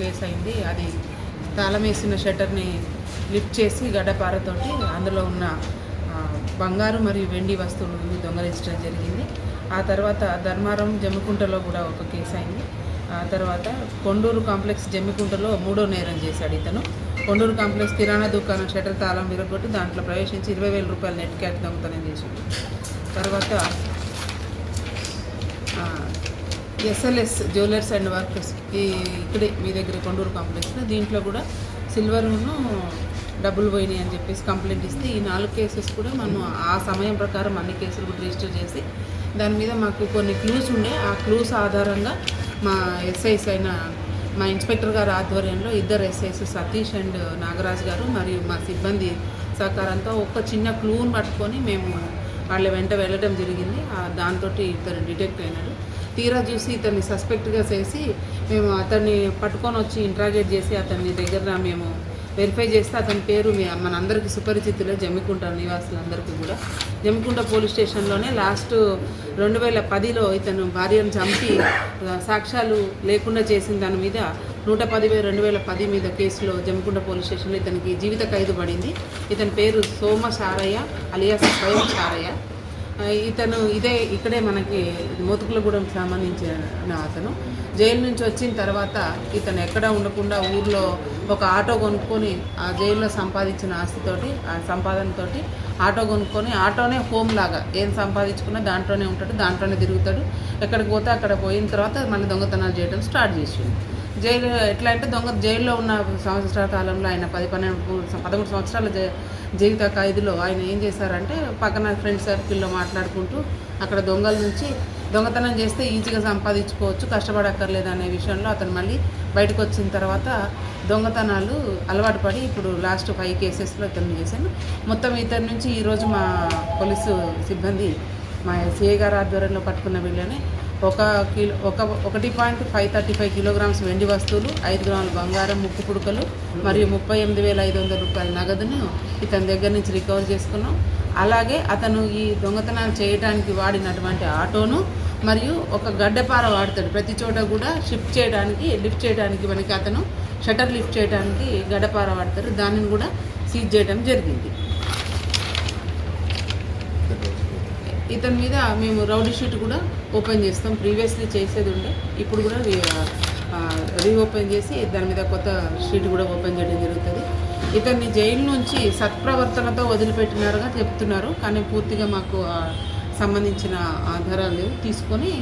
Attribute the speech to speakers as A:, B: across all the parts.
A: Case అయింది అది తాళం వేసిన షట్టర్ని లిఫ్ట్ చేసి గడ్డపారతోటి అందులో ఉన్న బంగారు మరియు వెండి వస్తువులు దొంగలించడం జరిగింది. ఆ తర్వాత ధర్మారం జమ్మికుంటలో కూడా ఒక కేసు అయింది ఆ తర్వాత కొండూరు కాంప్లెక్స్ జమ్మికుంటలో మూడో నేరం చేశాడు ఇతను. కొండూరు కాంప్లెక్స్ కిరాణా దుకాణం షటర్ తాళం విరగొట్టి దాంట్లో ప్రవేశించి ఇరవై వేల రూపాయల నెట్ క్యాష్ దొంగతనం చేశాడు. తర్వాత ఎస్ఎల్ఎస్ జ్యువెలర్స్ అండ్ వర్కర్స్ ఈ ఇక్కడే మీ దగ్గర కొండూరు కాంప్లెక్స్లో దీంట్లో కూడా సిల్వర్ను డబ్బులు పోయినాయి అని చెప్పేసి కంప్లైంట్ ఇస్తే ఈ నాలుగు కేసెస్ కూడా మనం ఆ సమయం ప్రకారం అన్ని కేసులు కూడా రిజిస్టర్ చేసి దాని మీద మాకు కొన్ని క్లూస్ ఉండే ఆ క్లూస్ ఆధారంగా మా ఎస్ఐస్ అయిన మా ఇన్స్పెక్టర్ గారి ఆధ్వర్యంలో ఇద్దరు ఎస్ఐస్ సతీష్ అండ్ నాగరాజ్ గారు మరియు మా సిబ్బంది సహకారంతో ఒక చిన్న క్లూని పట్టుకొని మేము వాళ్ళ వెంట వెళ్ళడం జరిగింది. దాంతో ఇద్దరు డిటెక్ట్ అయినారు. తీరా చూసి ఇతన్ని సస్పెక్ట్గా చేసి మేము అతన్ని పట్టుకొని వచ్చి ఇంట్రాగేట్ చేసి అతన్ని దగ్గర మేము వెరిఫై చేస్తే అతని పేరు మీ మనందరికీ సుపరిచితులే జమ్మికుంట నివాసులందరికీ కూడా. జమ్మికుంట పోలీస్ స్టేషన్లోనే లాస్ట్ రెండు వేల పదిలో ఇతను భార్యను చంపి సాక్ష్యాలు లేకుండా చేసిన దాని మీద నూట పది రెండు వేల పది మీద కేసులో జమ్మికుంట పోలీస్ స్టేషన్లో ఇతనికి జీవిత ఖైదు పడింది. ఇతని పేరు సోమ సారయ్య అలియాస్ స్వయం సారయ్య. ఇతను ఇదే ఇక్కడే మనకి మోతుకులగూడెం సంబంధించిన అతను. జైలు నుంచి వచ్చిన తర్వాత ఇతను ఎక్కడ ఉండకుండా ఊర్లో ఒక ఆటో కొనుక్కొని ఆ జైల్లో సంపాదించిన ఆస్తితోటి ఆ సంపాదనతోటి ఆటో కొనుక్కొని ఆటోనే హోమ్ లాగా. ఏం సంపాదించుకున్నా దాంట్లోనే ఉంటాడు దాంట్లోనే తిరుగుతాడు. ఎక్కడికి పోతే అక్కడ పోయిన తర్వాత మళ్ళీ దొంగతనాలు చేయడం స్టార్ట్ చేసిండు. జైలు ఎట్లా అంటే దొంగ జైల్లో ఉన్న సంవత్సరాల కాలంలో ఆయన పది పన్నెండు పదమూడు సంవత్సరాల జీవిత ఖైదులో ఆయన ఏం చేశారంటే పక్కన ఫ్రెండ్ సర్కిల్లో మాట్లాడుకుంటూ అక్కడ దొంగల నుంచి దొంగతనం చేస్తే ఈజీగా సంపాదించుకోవచ్చు కష్టపడక్కర్లేదు అనే విషయంలో అతను మళ్ళీ బయటకు వచ్చిన తర్వాత దొంగతనాలు అలవాటు పడి ఇప్పుడు లాస్ట్ ఫైవ్ కేసెస్లో ఇతను చేశాను. మొత్తం ఇతని నుంచి ఈరోజు మా పోలీసు సిబ్బంది మా సిఐ గారు ఆధ్వర్యంలో పట్టుకున్న వీళ్ళని ఒక కిలో ఒక ఒకటి point five thirty five kilograms వెండి వస్తువులు ఐదు గ్రాముల బంగారం ముక్కు పుడకలు మరియు ముప్పై ఎనిమిది వేల ఐదు వందల రూపాయల నగదును ఇతని దగ్గర నుంచి రికవర్ చేసుకున్నాం. అలాగే అతను ఈ దొంగతనాలు చేయడానికి వాడినటువంటి ఆటోను మరియు ఒక గడ్డపార వాడతాడు. ప్రతి చోట కూడా షిఫ్ట్ చేయడానికి లిఫ్ట్ చేయడానికి మనకి అతను షటర్ లిఫ్ట్ చేయడానికి గడ్డపార వాడతారు. దానిని కూడా సీజ్ చేయడం జరిగింది. ఇతని మీద మేము రౌడీ షీట్ కూడా ఓపెన్ చేస్తాం. ప్రీవియస్లీ చేసేది ఉండే. ఇప్పుడు కూడా రీఓపెన్ చేసి దాని మీద కొత్త షీట్ కూడా ఓపెన్ చేయడం జరుగుతుంది. ఇతన్ని జైలు నుంచి సత్ప్రవర్తనతో వదిలిపెట్టినారుగా చెప్తున్నారు. కానీ పూర్తిగా మాకు సంబంధించిన ఆధారాలు లేవు. తీసుకొని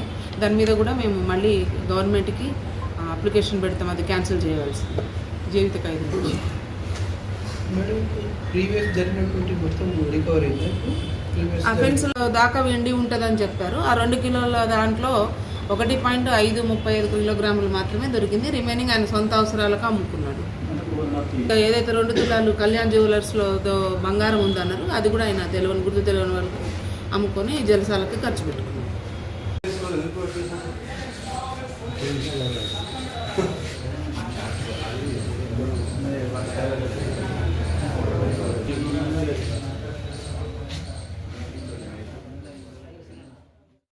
A: దాని మీద కూడా మేము మళ్ళీ గవర్నమెంట్కి అప్లికేషన్ పెడతాం. అది క్యాన్సిల్ చేయవలసింది. జీవిత ఖైదు
B: మేడం ప్రీవియస్ జరిగినటువంటి మొత్తం రికవరీ అయిందా
A: అఫెన్స్లో దాకా వెండి ఉంటుందని చెప్పారు. ఆ రెండు కిలోల దాంట్లో ఒకటి పాయింట్ ఐదు ముప్పై ఐదు కిలోగ్రాములు మాత్రమే దొరికింది. రిమైనింగ్ ఆయన సొంత అవసరాలకు అమ్ముకున్నాడు. ఇంకా ఏదైతే రెండు తులాలు కళ్యాణ్ జ్యువెలర్స్లో బంగారం ఉందన్నారు అది కూడా ఆయన తెలియని గుర్తు తెలియని వాళ్ళకి అమ్ముకొని జలసాలకి ఖర్చు పెట్టుకున్నాడు.